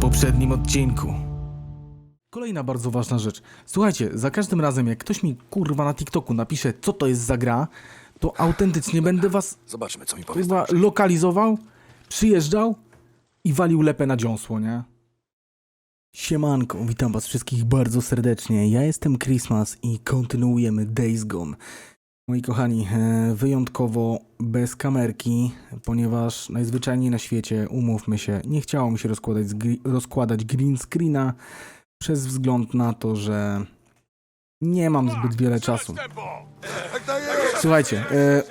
poprzednim odcinku. Kolejna bardzo ważna rzecz. Słuchajcie, za każdym razem jak ktoś mi kurwa na TikToku napisze co to jest za gra, to autentycznie będę was Zobaczmy, co mi kurwa lokalizował, przyjeżdżał i walił lepę na dziąsło, nie? Siemanko, witam was wszystkich bardzo serdecznie. Ja jestem Christmas i kontynuujemy Days Gone. Moi kochani, e, wyjątkowo bez kamerki, ponieważ najzwyczajniej na świecie, umówmy się, nie chciało mi się rozkładać, rozkładać green screena przez wzgląd na to, że nie mam zbyt wiele czasu. Słuchajcie, e,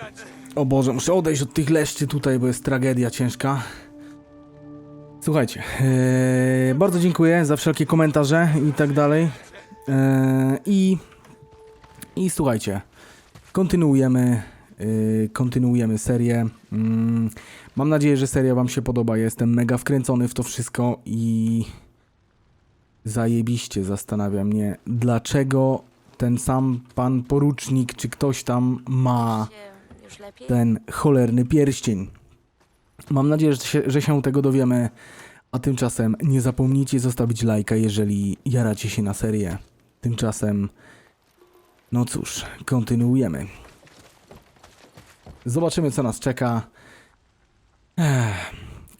o Boże, muszę odejść od tych leszczy tutaj, bo jest tragedia ciężka. Słuchajcie, e, bardzo dziękuję za wszelkie komentarze i tak dalej. E, I, I słuchajcie, kontynuujemy, e, kontynuujemy serię. Mm, mam nadzieję, że seria Wam się podoba. Jestem mega wkręcony w to wszystko i zajebiście zastanawia mnie, dlaczego ten sam pan porucznik, czy ktoś tam ma ten cholerny pierścień. Mam nadzieję, że się, że się tego dowiemy, a tymczasem nie zapomnijcie zostawić lajka, jeżeli jaracie się na serię. Tymczasem, no cóż, kontynuujemy. Zobaczymy, co nas czeka. Ech,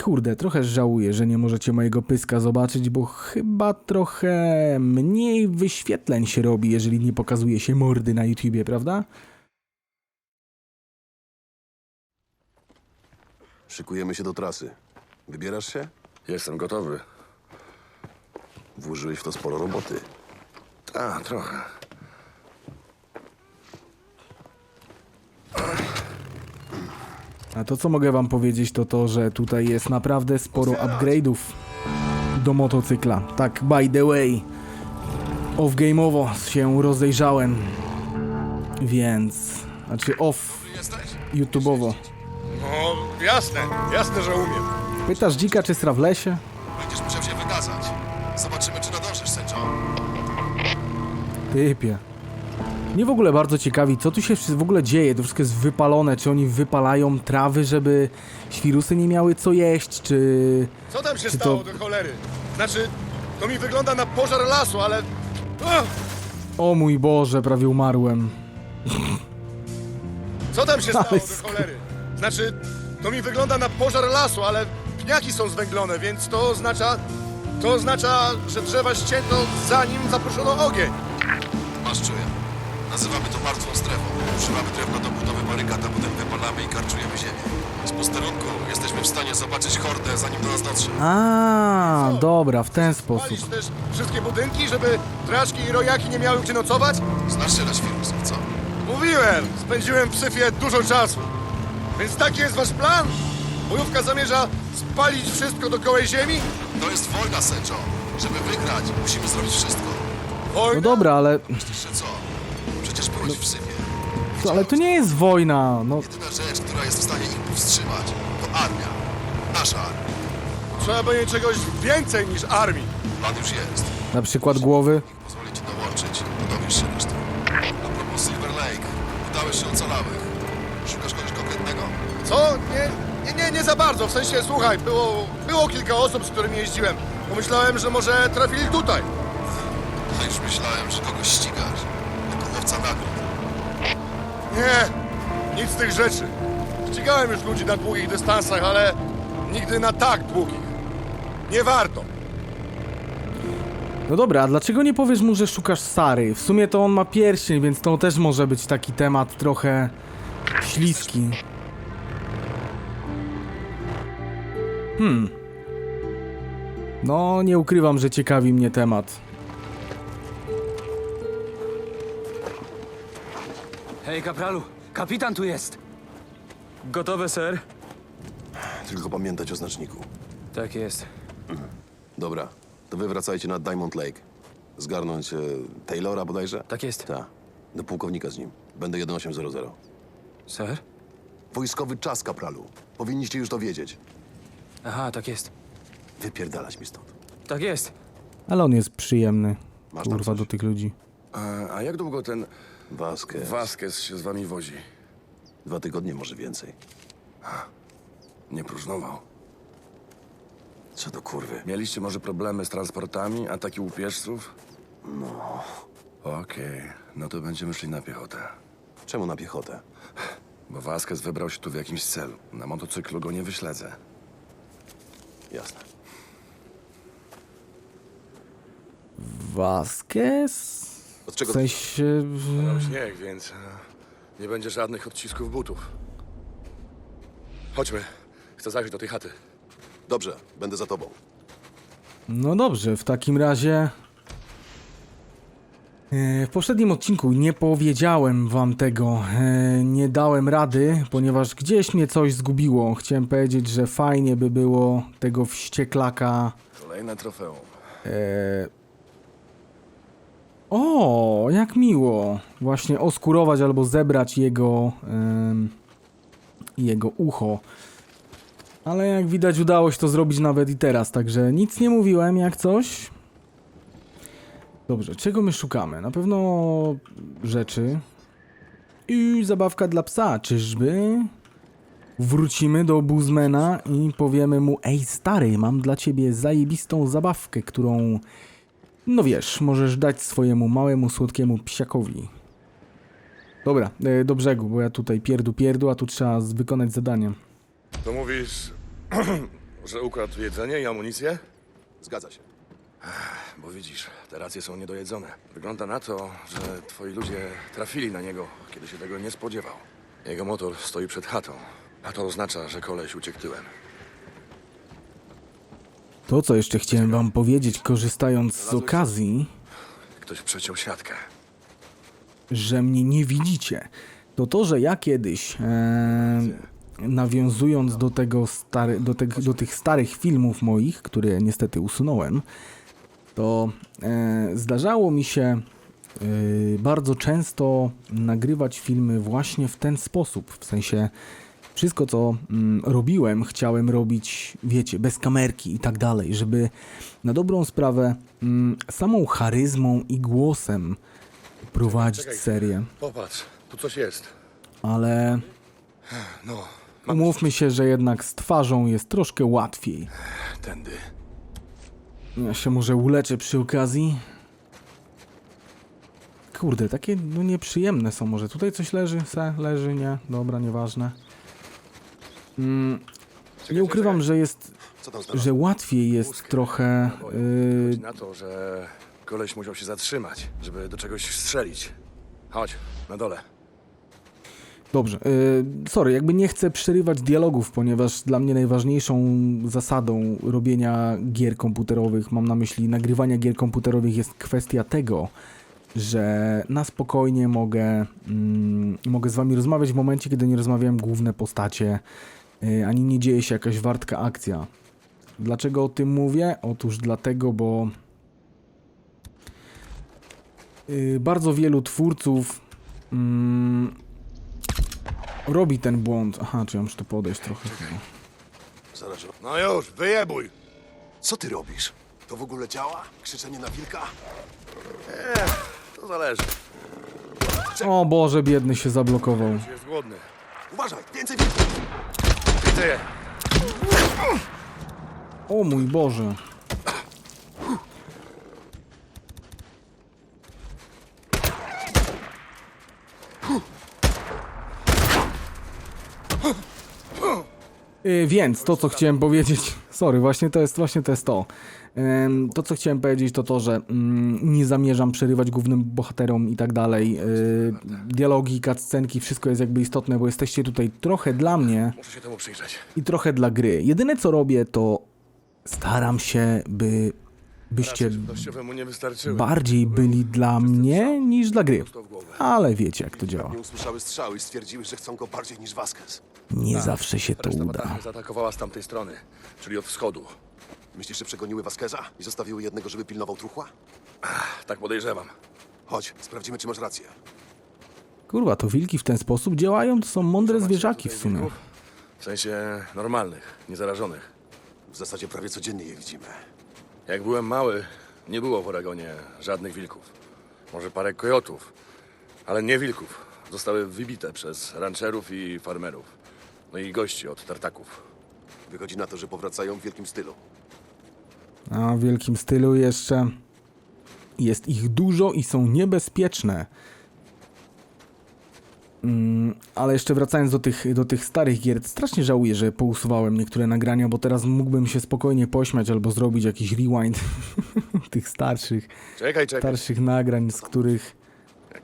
kurde, trochę żałuję, że nie możecie mojego pyska zobaczyć, bo chyba trochę mniej wyświetleń się robi, jeżeli nie pokazuje się mordy na YouTubie, prawda? Szykujemy się do trasy. Wybierasz się? Jestem gotowy. Włożyłeś w to sporo roboty. A, trochę. A to co mogę wam powiedzieć to to, że tutaj jest naprawdę sporo upgrade'ów do motocykla. Tak, by the way, off-game'owo się rozejrzałem, więc, znaczy off YouTube'owo. No, jasne, jasne, że umiem. Pytasz dzika czy sra w lesie? Będziesz musiał się wykazać. Zobaczymy, czy nadążysz, sędzio. Typie. Mnie w ogóle bardzo ciekawi, co tu się w ogóle dzieje. To wszystko jest wypalone. Czy oni wypalają trawy, żeby świrusy nie miały co jeść, czy... Co tam się Czy to- stało do cholery? Znaczy, to mi wygląda na pożar lasu, ale... Ach, O mój Boże, prawie umarłem. co tam się stało do cholery? Znaczy, to mi wygląda na pożar lasu, ale pniaki są zwęglone, więc to oznacza... To oznacza, że drzewa ścięto zanim zaproszono ogień. Masz czuję. Nazywamy to martwą strefą. Używamy drewna do budowy barykad, a potem wypalamy i karczujemy ziemię. Z posterunku jesteśmy w stanie zobaczyć hordę, zanim do nas dotrze. A, dobra, w ten sposób. Palisz też wszystkie budynki, żeby traszki i rojaki nie miały gdzie nocować? Znasz się na świrusów, co? Mówiłem, spędziłem w syfie dużo czasu. Więc taki jest wasz plan? Bojówka zamierza spalić wszystko dookoła ziemi? To jest wojna, sędzio. Żeby wygrać, musimy zrobić wszystko. Wojna? No dobra, ale, Myślisz, że co? Byłeś w syfie. to, ale to nie jest wojna. No, Jedyna rzecz, która jest w stanie ich powstrzymać, to armia. Nasza armia. Trzeba będzie czegoś więcej niż armii. Plan już jest. na przykład głowy. Pozwolę ci dołączyć. Dowiesz się reszty. A propos Silver Lake. Udałeś się ocalałych. Szukasz kogoś konkretnego? Co? Nie, nie, nie, nie za bardzo. W sensie, słuchaj, było, było kilka osób, z którymi jeździłem. Pomyślałem, że może trafili tutaj. A już myślałem, że kogoś ścigasz. Jako łowca nagród. Nie, nic z tych rzeczy. Ścigałem już ludzi na długich dystansach, ale nigdy na tak długich. Nie warto. No dobra, a dlaczego nie powiesz mu, że szukasz Sary? W sumie to on ma pierścień, więc to też może być taki temat trochę śliski. Hmm. No, nie ukrywam, że ciekawi mnie temat. Hej, kapralu, kapitan tu jest. Gotowe, ser? Tylko pamiętać o znaczniku. Tak jest. Dobra, to wy wracajcie na Diamond Lake. Zgarnąć e, Taylora bodajże? Tak jest. Tak. Do pułkownika z nim. Będę 1800. Ser? Wojskowy czas, kapralu. Powinniście już to wiedzieć. Aha, tak jest. Wypierdalać mi stąd. Tak jest. Ale on jest przyjemny. Masz tam Kurwa, coś? do tych ludzi. A, a jak długo ten Vasquez. Vasquez się z wami wozi? Dwa tygodnie, może więcej. Nie próżnował. Co do kurwy? Mieliście może problemy z transportami, ataki łupieżców? No, Okej, no to będziemy szli na piechotę. czemu na piechotę? Bo Vasquez wybrał się tu w jakimś celu. Na motocyklu go nie wyśledzę. Jasne. Vasquez? Od W czego sensie... Padał śnieg, więc e, nie będzie żadnych odcisków butów. Chodźmy. Chcę zajrzeć do tej chaty. Dobrze, będę za tobą. No dobrze, w takim razie. E, W poprzednim odcinku nie powiedziałem wam tego, e, nie dałem rady, ponieważ gdzieś mnie coś zgubiło. Chciałem powiedzieć, że fajnie by było tego wścieklaka. Kolejne trofeum. E... O, jak miło! Właśnie oskurować albo zebrać jego. jego ucho. Ale jak widać, udało się to zrobić nawet i teraz, także nic nie mówiłem, jak coś. Dobrze, czego my szukamy? Na pewno rzeczy. I zabawka dla psa, czyżby? Wrócimy do Buzmana i powiemy mu: Ej, stary, mam dla ciebie zajebistą zabawkę, którą. No wiesz, możesz dać swojemu małemu, słodkiemu psiakowi. Dobra, e, do brzegu, bo ja tutaj pierdu pierdu, a tu trzeba wykonać zadanie. To mówisz, że ukradł jedzenie i amunicję? Zgadza się. Bo widzisz, te racje są niedojedzone. Wygląda na to, że twoi ludzie trafili na niego, kiedy się tego nie spodziewał. Jego motor stoi przed chatą, a to oznacza, że koleś uciekł tyłem. To, co jeszcze chciałem wam powiedzieć, korzystając z okazji, Ktoś przeciął siatkę. że mnie nie widzicie, to to, że ja kiedyś, e, nawiązując do, tego stary, do, te, do tych starych filmów moich, które niestety usunąłem, to e, zdarzało mi się e, bardzo często nagrywać filmy właśnie w ten sposób. W sensie wszystko, co mm, robiłem, chciałem robić, wiecie, bez kamerki i tak dalej, żeby na dobrą sprawę mm, samą charyzmą i głosem prowadzić Czekaj. serię. Popatrz, tu coś jest. Ale No, umówmy się, że jednak z twarzą jest troszkę łatwiej. Tędy. Ja się może uleczę przy okazji. Kurde, takie no nieprzyjemne są może. Tutaj coś leży, se, leży, nie? Dobra, nieważne. Mm, nie ukrywam, że jest, Co tam znalazłeś? że łatwiej jest trochę... Wychodzi Yy, na to, że koleś musiał się zatrzymać, żeby do czegoś strzelić. Chodź, na dole. Dobrze, yy, sorry, jakby nie chcę przerywać dialogów, ponieważ dla mnie najważniejszą zasadą robienia gier komputerowych, mam na myśli nagrywania gier komputerowych, jest kwestia tego, że na spokojnie mogę, mm, mogę z wami rozmawiać w momencie, kiedy nie rozmawiałem główne postacie, ani nie dzieje się jakaś wartka akcja. Dlaczego o tym mówię? Otóż dlatego, bo yy, bardzo wielu twórców mm, robi ten błąd. Aha, czy ja muszę tu podejść trochę. Zarażę. no już, wyjebuj. Co ty robisz? To w ogóle działa? Krzyczenie na wilka? To zależy. O Boże, biedny się zablokował. Jest głodny. Uważaj, więcej wilków! Widzę je. O mój Więc to, co chciałem powiedzieć, sorry, właśnie to jest, właśnie to jest to. To, co chciałem powiedzieć, to to, że mm, nie zamierzam przerywać głównym bohaterom i tak dalej. Y, Dialogi, cutscenki, wszystko jest jakby istotne, bo jesteście tutaj trochę dla mnie, i trochę dla gry. Jedyne co robię, to staram się, by byście bardziej byli dla mnie niż dla gry. Ale wiecie, jak to działa. Nie usłyszały strzały i stwierdziły, że chcą go bardziej niż Vasquez. Nie zawsze się to Reszta uda. batalia zaatakowała z tamtej strony, czyli od wschodu. Myślisz, że przegoniły Vasqueza i zostawiły jednego, żeby pilnował truchła? Tak podejrzewam. Chodź, sprawdzimy, czy masz rację. Kurwa, to wilki w ten sposób działają? To są mądre zwierzaki w sumie. W sensie normalnych, niezarażonych. W zasadzie prawie codziennie je widzimy. Jak byłem mały, nie było w Oregonie żadnych wilków. Może parę kojotów, ale nie wilków. Zostały wybite przez rancherów i farmerów. No i gości od tartaków. Wychodzi na to, że powracają w wielkim stylu. A w wielkim stylu jeszcze. Jest ich dużo i są niebezpieczne. Mm, ale jeszcze wracając do tych, do tych starych gier, strasznie żałuję, że pousuwałem niektóre nagrania, bo teraz mógłbym się spokojnie pośmiać albo zrobić jakiś rewind tych starszych, Czekaj, czekaj. starszych nagrań, z których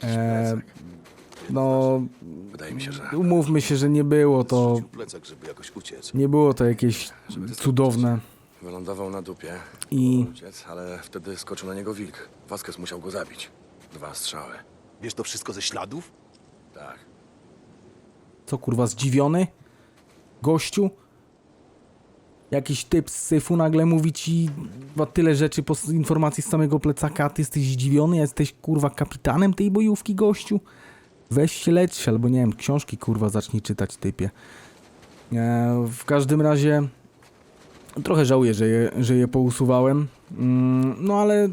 e, no Wydaje mi się, że... umówmy się, że nie było to Rzucił plecak, żeby jakoś uciec. nie było to jakieś cudowne Wylądował na dupie. I- Uciec, ale wtedy skoczył na niego wilk. Vasquez musiał go zabić. Dwa strzały. Wiesz to wszystko ze śladów? Tak. Co kurwa, zdziwiony? Gościu? Jakiś typ z syfu nagle mówi ci tyle rzeczy po informacji z samego plecaka, a ty jesteś zdziwiony, jesteś kurwa kapitanem tej bojówki, gościu? Weź się się, albo nie wiem, książki kurwa zacznij czytać, typie. E, w każdym razie trochę żałuję, że je, że je pousuwałem. Mm, no ale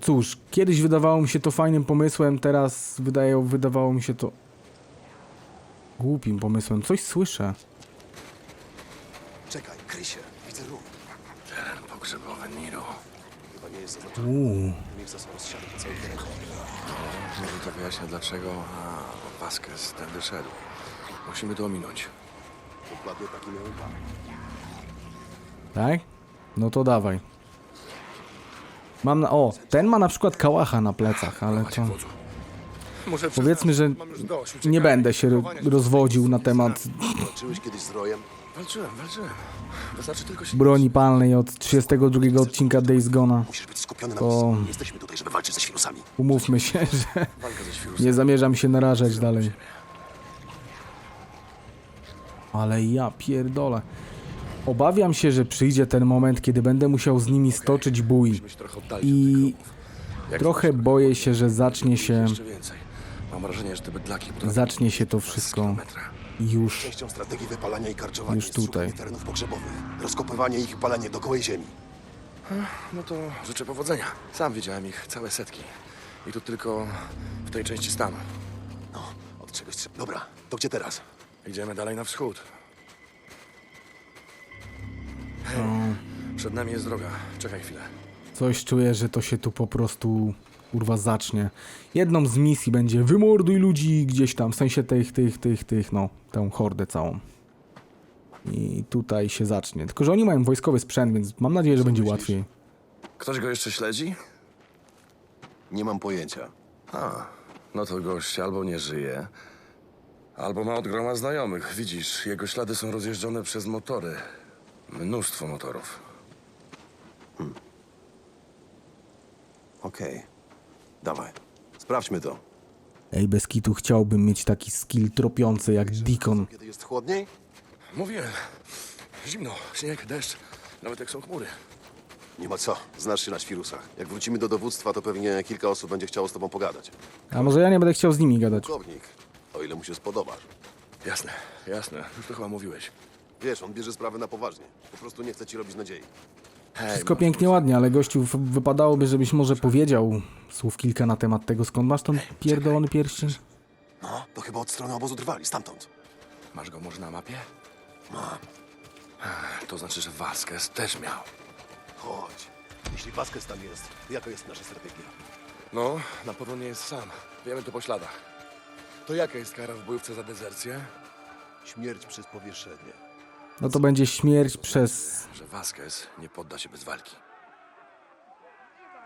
cóż, kiedyś wydawało mi się to fajnym pomysłem, teraz wydaje, wydawało mi się to głupim pomysłem. Coś słyszę. Czekaj, Krysie, widzę ruch. Teren pogrzebowy Niro. Chyba nie jest zaznaczone. Uuu. Miejsca są rozsiane po całym terenie. Może to wyjaśnia dlaczego a, Vasquez tędy szedł. Musimy to ominąć. Dokładnie taki miałem plan. Tak? No to dawaj. Mam na... O, ten ma na przykład kałacha na plecach, ale Prowadź, to... wodzu. Powiedzmy, że nie będę się rozwodził na temat Walczyłeś kiedyś z Rojem? Walczyłem, walczyłem. Wystarczy tylko się... broni palnej od 32 odcinka Days Gone'a. Musisz być skupiony na To- misji. Nie jesteśmy tutaj, żeby walczyć ze świrusami. Umówmy się, że Walka ze świrusem. nie zamierzam się narażać dalej. Ale ja pierdolę. Obawiam się, że przyjdzie ten moment, kiedy będę musiał z nimi stoczyć bój. Musimy się trochę oddalić I tych. Jak Trochę boję się, że zacznie się... Jeszcze więcej. Mam wrażenie, że te bydlaki potrafią Zacznie się to wszystko już Częścią strategii wypalania i karczowania Już jest tutaj. terenów pogrzebowych. Rozkopywanie ich i palenie do gołej ziemi. No to życzę powodzenia. Sam widziałem ich całe setki. I to tylko w tej części stanu. No, od czegoś trzeba. Dobra, to gdzie teraz? Idziemy dalej na wschód. Hej, przed nami jest droga. Czekaj chwilę. Coś czuję, że to się tu po prostu kurwa zacznie. Jedną z misji będzie wymorduj ludzi gdzieś tam, w sensie tych, tych, tych, tych, no, tę hordę całą. I tutaj się zacznie. Tylko, że oni mają wojskowy sprzęt, więc mam nadzieję, że będzie myślisz? łatwiej. Ktoś go jeszcze śledzi? Nie mam pojęcia. A, no to gość albo nie żyje, albo ma od groma znajomych. Widzisz, jego ślady są rozjeżdżone przez motory. Mnóstwo motorów. Okej. Dawaj. Sprawdźmy to. Ej, bez kitu chciałbym mieć taki skill tropiący jak Deacon. Kiedy jest chłodniej? Mówiłem. Zimno, śnieg, deszcz, nawet jak są chmury. Nie ma co. Znasz się na świrusach. Jak wrócimy do dowództwa, to pewnie kilka osób będzie chciało z tobą pogadać. A może ja nie będę chciał z nimi gadać? Pułkownik, o ile mu się spodobasz. Jasne, jasne. Już to chyba mówiłeś. Wiesz, on bierze sprawę na poważnie. Po prostu nie chce ci robić nadziei. Wszystko masz- pięknie, ładnie, ale gościu, wypadałoby, żebyś może powiedział słów kilka na temat tego, skąd masz ten pierdolony pierścień? No, to chyba od strony obozu drwali, stamtąd. Masz go może na mapie? Mam. To znaczy, że Vasquez też miał. Chodź. Jeśli Vasquez tam jest, jaka jest nasza strategia? No, na pewno nie jest sam. Wiemy to po śladach. To jaka jest kara w bojówce za dezercję? Śmierć przez powieszenie. No to będzie śmierć przez... Że Vasquez nie podda się bez walki.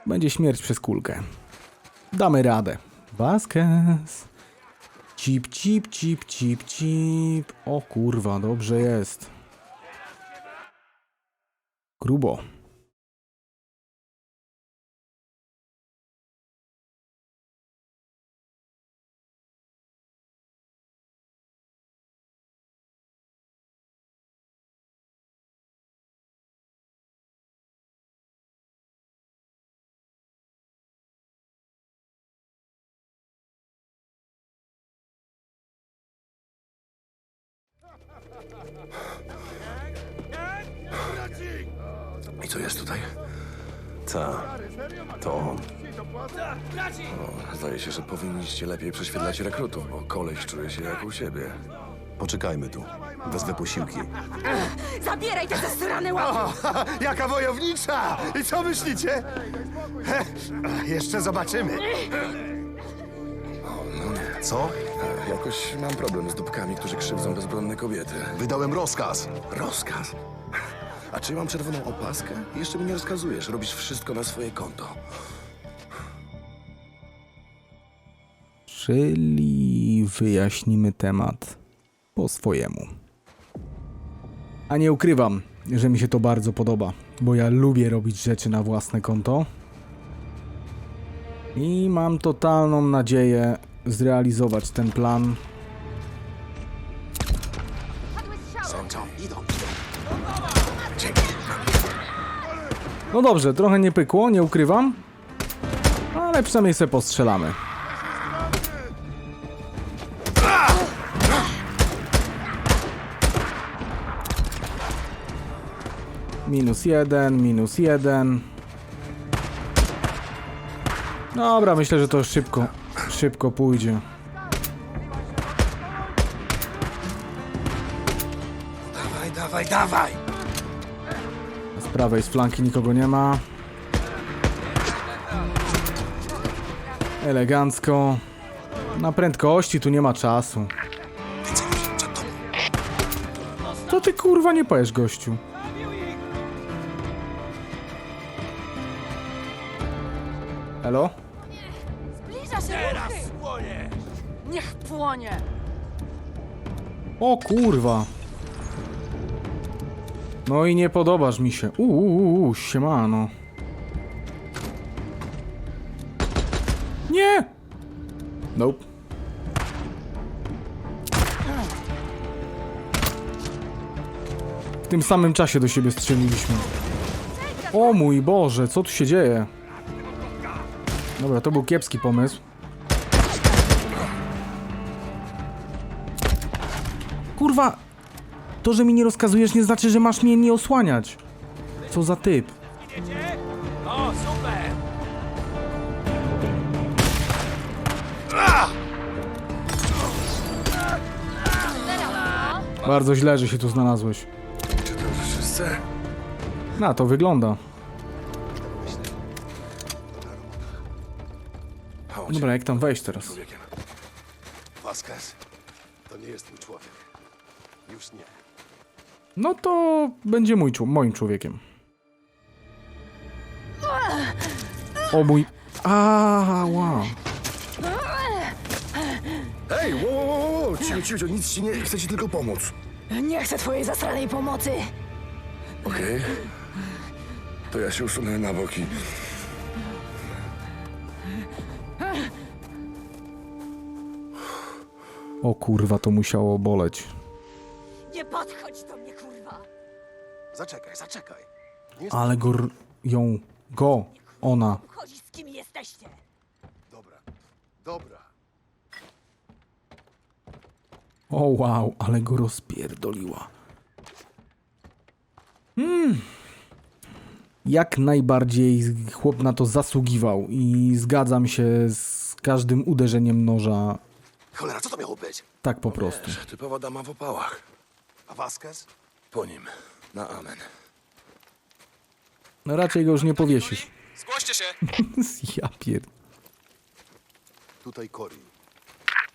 Będzie śmierć przez kulkę. Damy radę. Vasquez. Cip, cip, cip, cip, cip. O kurwa, dobrze jest. Grubo. I co jest tutaj? Ta. To on. O, zdaje się, że powinniście lepiej prześwietlać rekrutów, bo koleś czuje się jak u siebie. Poczekajmy tu. Wezwę posiłki. Zabieraj te zasrane łapy! Jaka wojownicza! I co myślicie? He, jeszcze zobaczymy. Co? Jakoś mam problem z dupkami, którzy krzywdzą bezbronne kobiety. Wydałem rozkaz. Rozkaz? A czy mam czerwoną opaskę? Jeszcze mi nie rozkazujesz. Robisz wszystko na swoje konto. Czyli wyjaśnimy temat po swojemu. A nie ukrywam, że mi się to bardzo podoba, bo ja lubię robić rzeczy na własne konto. I mam totalną nadzieję zrealizować ten plan. No dobrze, trochę nie pykło, nie ukrywam. Ale przynajmniej sobie postrzelamy. Minus jeden, minus jeden. Dobra, myślę, że to szybko, szybko pójdzie. Dawaj, dawaj, dawaj! Z prawej z flanki nikogo nie ma. Elegancko. Na prędkości tu nie ma czasu. Co ty kurwa nie pojesz, gościu? Halo? Się Teraz płonie! Niech płonie! O kurwa. No i nie podobasz mi się. Uuu, siemano. Nie! Nope. W tym samym czasie do siebie strzeliliśmy. O mój Boże, co tu się dzieje? Dobra, to był kiepski pomysł. To, że mi nie rozkazujesz, nie znaczy, że masz mnie nie osłaniać. Co za typ. Bardzo źle, że się tu znalazłeś. Czy to już wszyscy? Na to wygląda. Chodź. Dobra, jak tam wejść teraz? Człowiekiem. Vasquez, to nie jest mój człowiek. Już nie. No to będzie mój, moim człowiekiem. O mój... A, wow. Hej, wo, wo, wo, wo. Ciu, ciu, ciu, nic ci nie... Chcę ci tylko pomóc. Nie chcę twojej zasranej pomocy! Okej? To ja się usunę na boki. O kurwa, to musiało boleć. Zaczekaj, zaczekaj. Nie Ale go... r- ją... Go... Ona... Chodzi z kim jesteście! Dobra. Dobra. O wow, ale go rozpierdoliła. Hmm. Jak najbardziej chłop na to zasługiwał i zgadzam się z każdym uderzeniem noża Cholera, co to miało być? tak po prostu. Typowa dama w opałach. A Vasquez? Po nim. Na amen. No raczej go już nie powiesisz. Zgłoście się! ja pier... Tutaj Cory.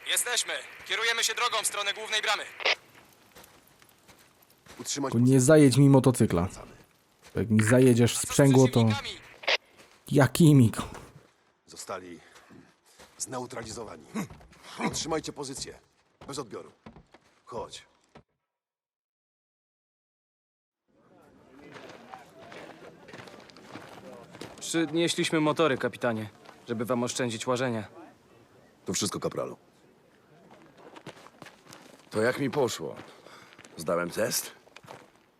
Jesteśmy! Kierujemy się drogą w stronę głównej bramy. Utrzymać Tylko nie zajedź mi motocykla. Bo Jak mi zajedziesz sprzęgło, to... Przeciwnikami! Jakimi? Zostali zneutralizowani. Utrzymajcie pozycję. Bez odbioru. Chodź. Przynieśliśmy motory, kapitanie, żeby wam oszczędzić łażenia. To wszystko, kapralu. To jak mi poszło? Zdałem test?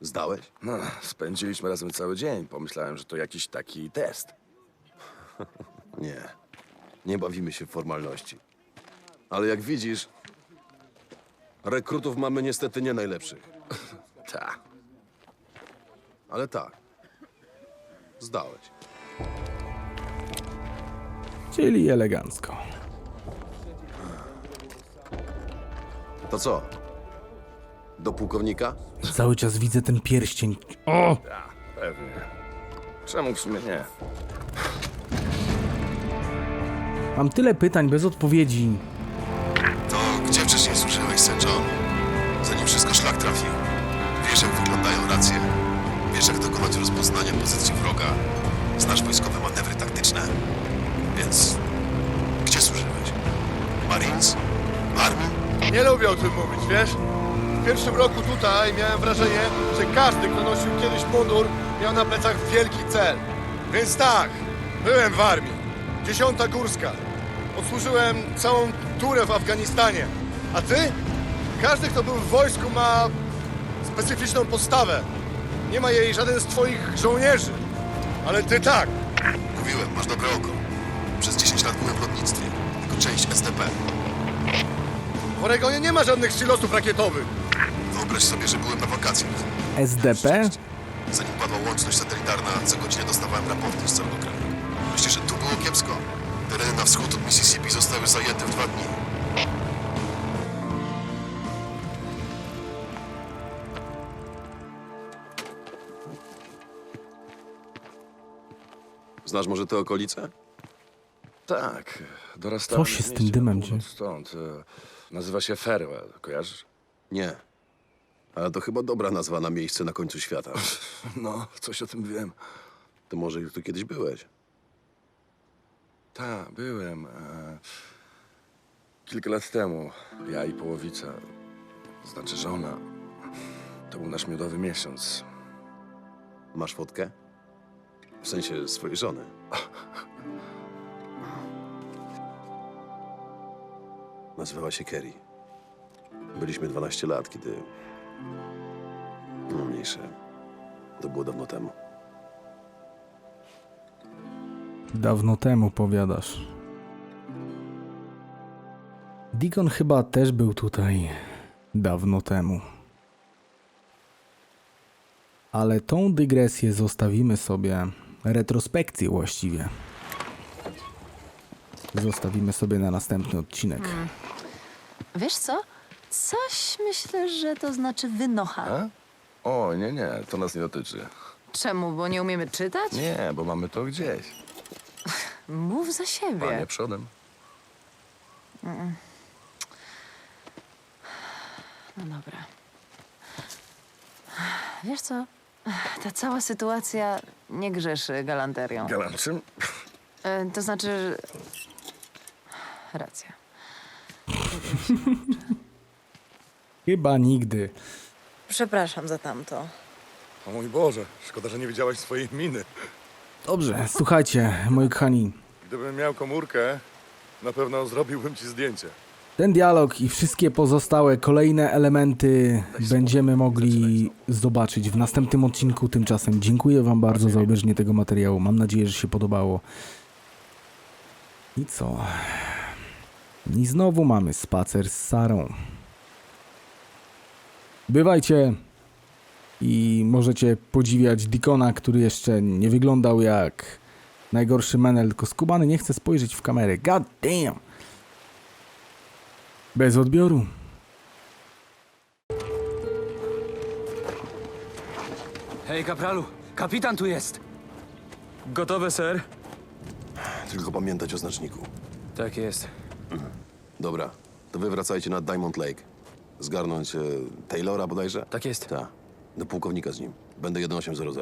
Zdałeś? No, spędziliśmy razem cały dzień. Pomyślałem, że to jakiś taki test. Nie. Nie bawimy się w formalności. Ale jak widzisz, rekrutów mamy niestety nie najlepszych. Ta. Ale tak. Zdałeś. Czyli elegancko. To co? Do pułkownika? Cały czas widzę ten pierścień. O! Pewnie. Czemu w sumie nie? Mam tyle pytań bez odpowiedzi. To gdzie wcześniej służyłeś, St. John? Zanim wszystko szlak trafił. Wiesz, jak wyglądają racje. Wiesz, jak dokonać rozpoznania pozycji wroga. Znasz wojskowe manewry taktyczne. Więc gdzie służyłeś? Marines? Armii? Nie lubię o tym mówić, wiesz? W pierwszym roku tutaj miałem wrażenie, że każdy, kto nosił kiedyś mundur, miał na plecach wielki cel. Więc tak, byłem w armii. Dziesiąta Górska. Odsłużyłem całą turę w Afganistanie. A ty? Każdy, kto był w wojsku, ma specyficzną postawę. Nie ma jej żaden z twoich żołnierzy. Ale ty tak. Mówiłem, masz dobre oko. Przez 10 lat byłem w lotnictwie. Jako część SDP. W Oregonie nie ma żadnych silosów rakietowych. Wyobraź sobie, że byłem na wakacjach. SDP? Zanim padła łączność satelitarna, co godzinę dostawałem raporty z całego kraju. Myślisz, że tu było kiepsko? Tereny na wschód od Mississippi zostały zajęte w dwa dni. Znasz może te okolice? Tak, dorastałem Co się w z tym mieście dymem północ dzieje? Stąd. e, Nazywa się Farewell, kojarzysz? Nie. Ale to chyba dobra nazwa na miejsce na końcu świata. No, coś o tym wiem. To może już tu kiedyś byłeś. Tak, byłem. E, kilka lat temu. Ja i połowica. Znaczy żona. To był nasz miodowy miesiąc. Masz fotkę? W sensie swojej żony. Nazywała się Kerry. Byliśmy 12 lat, kiedy... No mniejsze. To było dawno temu. Dawno temu powiadasz. Deacon chyba też był tutaj dawno temu. Ale tą dygresję zostawimy sobie, retrospekcję właściwie. Zostawimy sobie na następny odcinek. Wiesz co? Coś myślę, że to znaczy wynocha. A? O, nie, nie, to nas nie dotyczy. Czemu? Bo nie umiemy czytać? Nie, bo mamy to gdzieś. Mów za siebie. Panie przodem. No dobra. Wiesz co? Ta cała sytuacja nie grzeszy galanterią. Galanczym? E, to znaczy... że- Racja. Chyba nigdy. Przepraszam za tamto. O mój Boże, szkoda, że nie widziałaś swojej miny. Dobrze, słuchajcie, moi kochani. Gdybym miał komórkę, na pewno zrobiłbym ci zdjęcie. Ten dialog i wszystkie pozostałe kolejne elementy będziemy mogli zobaczyć w następnym odcinku. Tymczasem dziękuję Wam bardzo za obejrzenie tego materiału. Mam nadzieję, że się podobało. I co? I znowu mamy spacer z Sarą. Bywajcie i możecie podziwiać Dikona, który jeszcze nie wyglądał jak najgorszy menel, tylko skubany nie chce spojrzeć w kamerę. God damn! Bez odbioru. Hej, kapralu, kapitan tu jest. Gotowe, ser? Tylko pamiętać o znaczniku. Tak jest. Dobra, to wy wracajcie na Diamond Lake. Zgarnąć e, Taylora bodajże? Tak jest. Tak. Do pułkownika z nim. Będę 1800.